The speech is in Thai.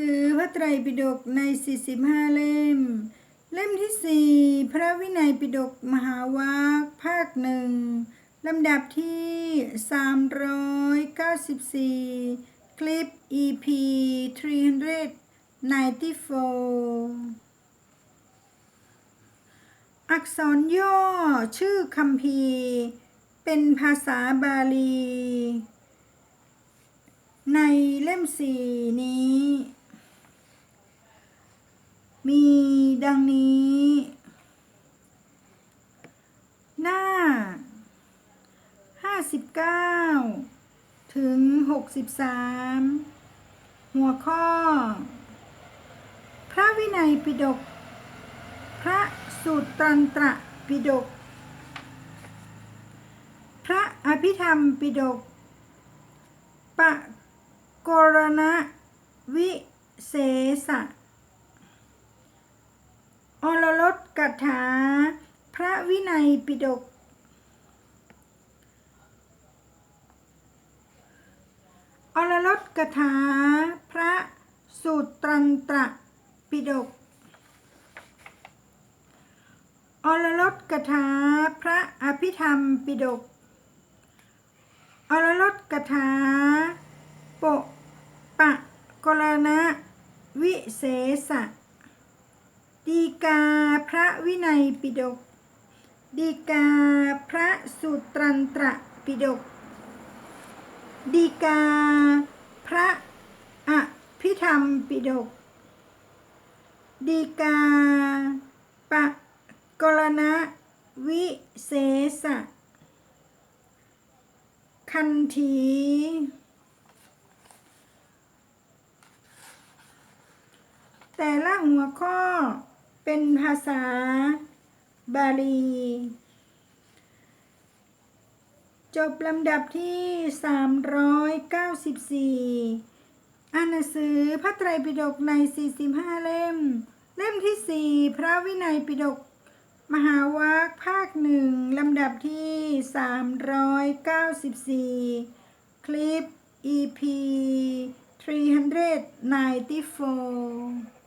สือพระไตรปิฎกใน 45 เล่ม เล่มที่ 4 พระวินัยปิฎกมหาวัคภาคหนึ่งลำดับที่ 394 คลิป EP 394 อักษรย่อชื่อคัมภีเป็นภาษาบาลี ในเล่มสี่นี้ มี ดังนี้ หน้า 59 ถึง 63 หัวข้อ พระวินัยปิฎกพระสูตรตันตระปิฎกพระอภิธรรมปิฎกปะกรณวิเศษะอรลดกัถา พระวินัย ปิฎกอรลดกถา พระสูตรตรันตระปิฎกอรลดกถา พระอภิธรรมปิฎกอรลดกถาโปะปะกรณะ วิเศษะดีกาพระวินัยปิฎก ดีกาพระสูตรันตระปิฎกดีกาพระอภิธรรมปิฎกดีกาปะกรณะวิเศษะคันธีแต่ละหัวข้อเป็นภาษา บาลี จบลำดับที่ 394 อ่านหนังสือพระไตรปิฎกใน 45 เล่ม เล่มที่ 4 พระวินัยปิฎกมหาวัคภาคหนึ่งลำดับที่ 394 คลิป EP 394